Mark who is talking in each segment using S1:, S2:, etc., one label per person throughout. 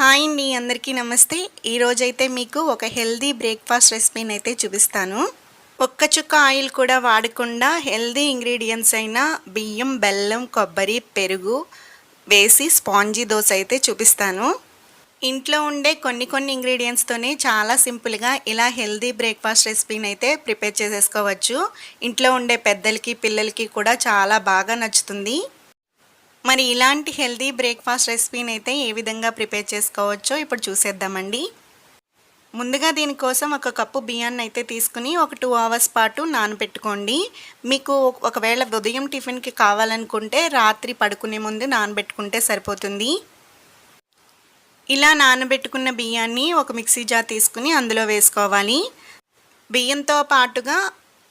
S1: Hi అండి అందరికీ నమస్తే. ఈరోజైతే మీకు ఒక హెల్దీ బ్రేక్ఫాస్ట్ రెసిపీని అయితే చూపిస్తాను. ఒక్క చుక్క ఆయిల్ కూడా వాడకుండా హెల్దీ ఇంగ్రీడియంట్స్ అయిన బియ్యం బెల్లం కొబ్బరి పెరుగు వేసి స్పాంజీ దోశ అయితే చూపిస్తాను. ఇంట్లో ఉండే కొన్ని కొన్ని ఇంగ్రీడియంట్స్తోనే చాలా సింపుల్గా ఇలా హెల్దీ బ్రేక్ఫాస్ట్ రెసిపీని అయితే ప్రిపేర్ చేసేసుకోవచ్చు. ఇంట్లో ఉండే పెద్దలకి పిల్లలకి కూడా చాలా బాగా నచ్చుతుంది. మరి ఇలాంటి హెల్దీ బ్రేక్ఫాస్ట్ రెసిపీని అయితే ఏ విధంగా ప్రిపేర్ చేసుకోవచ్చో ఇప్పుడు చూసేద్దామండి. ముందుగా దీనికోసం ఒక కప్పు బియ్యాన్ని అయితే తీసుకుని ఒక టూ అవర్స్ పాటు నానబెట్టుకోండి. మీకు ఒకవేళ ఉదయం టిఫిన్కి కావాలనుకుంటే రాత్రి పడుకునే ముందు నానబెట్టుకుంటే సరిపోతుంది. ఇలా నానబెట్టుకున్న బియ్యాన్ని ఒక మిక్సీ జార్ తీసుకుని అందులో వేసుకోవాలి. బియ్యంతో పాటుగా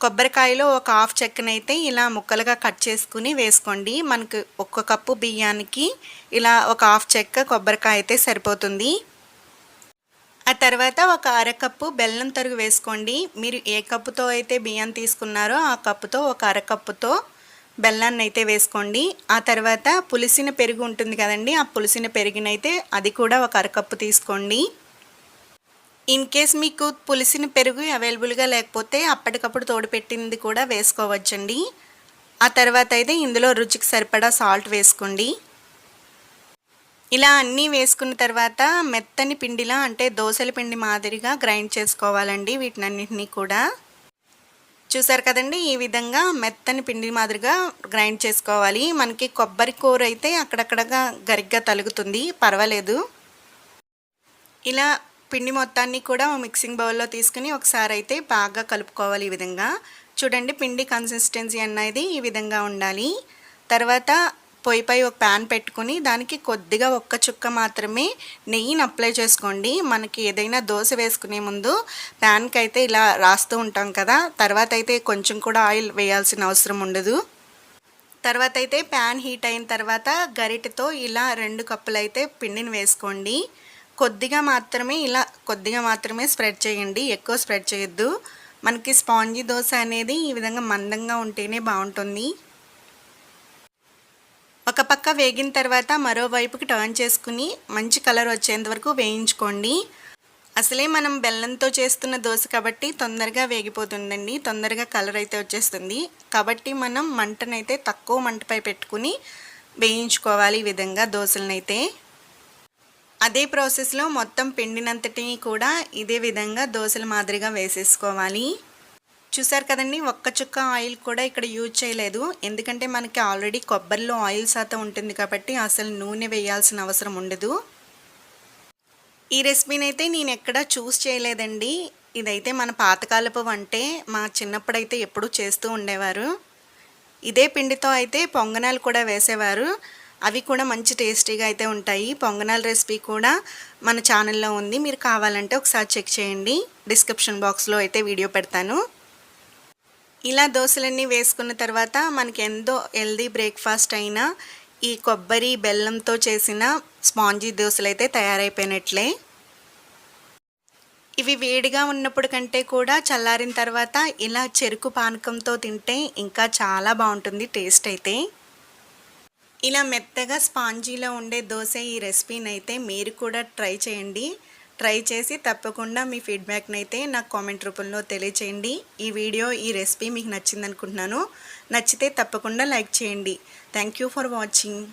S1: కొబ్బరికాయలో ఒక హాఫ్ చెక్కనైతే ఇలా ముక్కలుగా కట్ చేసుకుని వేసుకోండి. మనకు ఒక్క కప్పు బియ్యానికి ఇలా ఒక హాఫ్ చెక్క కొబ్బరికాయ అయితే సరిపోతుంది. ఆ తర్వాత ఒక అరకప్పు బెల్లం తరుగు వేసుకోండి. మీరు ఏ కప్పుతో అయితే బియ్యం తీసుకున్నారో ఆ కప్పుతో ఒక అరకప్పుతో బెల్లాన్ని అయితే వేసుకోండి. ఆ తర్వాత పులిసిన పెరుగు ఉంటుంది కదండి ఆ పులిసిన పెరుగునైతే అది కూడా ఒక అరకప్పు తీసుకోండి. ఇన్ కేస్ మీకు పులిసిన పెరుగు అవైలబుల్గా లేకపోతే అప్పటికప్పుడు తోడుపెట్టింది కూడా వేసుకోవచ్చండి. ఆ తర్వాత అయితే ఇందులో రుచికి సరిపడా సాల్ట్ వేసుకోండి. ఇలా అన్నీ వేసుకున్న తర్వాత మెత్తని పిండిలా అంటే దోశల పిండి మాదిరిగా గ్రైండ్ చేసుకోవాలండి వీటినన్నింటినీ కూడా. చూసారు కదండి ఈ విధంగా మెత్తని పిండి మాదిరిగా గ్రైండ్ చేసుకోవాలి. మనకి కొబ్బరి కూర అయితే అక్కడక్కడగా గరిగ్గా తలుగుతుంది పర్వాలేదు. ఇలా పిండి మొత్తాన్ని కూడా మిక్సింగ్ బౌల్లో తీసుకుని ఒకసారి అయితే బాగా కలుపుకోవాలి ఈ విధంగా. చూడండి పిండి కన్సిస్టెన్సీ అనేది ఈ విధంగా ఉండాలి. తర్వాత పొయ్యిపై ఒక ప్యాన్ పెట్టుకుని దానికి కొద్దిగా ఒక్క చుక్క మాత్రమే నెయ్యిని అప్లై చేసుకోండి. మనకి ఏదైనా దోశ వేసుకునే ముందు ప్యాన్కి అయితే ఇలా రాస్తూ ఉంటాం కదా తర్వాత అయితే కొంచెం కూడా ఆయిల్ వేయాల్సిన అవసరం ఉండదు. తర్వాత అయితే ప్యాన్ హీట్ అయిన తర్వాత గరిటెతో ఇలా రెండు కప్పులు అయితే పిండిని వేసుకోండి. కొద్దిగా మాత్రమే ఇలా కొద్దిగా మాత్రమే స్ప్రెడ్ చేయండి. ఎక్కువ స్ప్రెడ్ చేయొద్దు. మనకి స్పాంజీ దోశ అనేది ఈ విధంగా మందంగా ఉంటేనే బాగుంటుంది. ఒక పక్క వేగిన తర్వాత మరోవైపుకి టర్న్ చేసుకుని మంచి కలర్ వచ్చేంత వరకు వేయించుకోండి. అసలే మనం బెల్లంతో చేస్తున్న దోశ కాబట్టి తొందరగా వేగిపోతుందండి. తొందరగా కలర్ అయితే వచ్చేస్తుంది. కాబట్టి మనం మంటనైతే తక్కువ మంటపై పెట్టుకుని వేయించుకోవాలి ఈ విధంగా దోశలనైతే. అదే ప్రాసెస్లో మొత్తం పిండినంతటిని కూడా ఇదే విధంగా దోశల మాదిరిగా వేసేసుకోవాలి. చూసారు కదండి ఒక్క చుక్క ఆయిల్ కూడా ఇక్కడ యూజ్ చేయలేదు. ఎందుకంటే మనకి ఆల్రెడీ కొబ్బరిలో ఆయిల్ శాతం ఉంటుంది కాబట్టి అసలు నూనె వేయాల్సిన అవసరం ఉండదు. ఈ రెసిపీని అయితే నేను ఎక్కడ చూస్ చేయలేదండి. ఇదైతే మన పాతకాలపు వంటే మా చిన్నప్పుడైతే ఎప్పుడూ చేస్తూ ఉండేవారు. ఇదే పిండితో అయితే పొంగనాలు కూడా వేసేవారు. అవి కూడా మంచి టేస్టీగా అయితే ఉంటాయి. పొంగనాల రెసిపీ కూడా మన ఛానల్లో ఉంది. మీరు కావాలంటే ఒకసారి చెక్ చేయండి. డిస్క్రిప్షన్ బాక్స్లో అయితే వీడియో పెడతాను. ఇలా దోశలన్నీ వేసుకున్న తర్వాత మనకి ఎంతో హెల్దీ బ్రేక్ఫాస్ట్ అయినా ఈ కొబ్బరి బెల్లంతో చేసిన స్పాంజీ దోశలు అయితే తయారైపోయినట్లే. ఇవి వేడిగా ఉన్నప్పుడు కంటే కూడా చల్లారిన తర్వాత ఇలా చెరుకు పానకంతో తింటే ఇంకా చాలా బాగుంటుంది టేస్ట్ అయితే. ఇలా మెత్తగా స్పాంజీలో ఉండే దోశ ఈ రెసిపీని అయితే మీరు కూడా ట్రై చేయండి. ట్రై చేసి తప్పకుండా మీ ఫీడ్బ్యాక్ని అయితే నాకు కామెంట్ రూపంలో తెలియచేయండి. ఈ వీడియో ఈ రెసిపీ మీకు నచ్చిందనుకుంటున్నాను. నచ్చితే తప్పకుండా లైక్ చేయండి. Thank you for watching.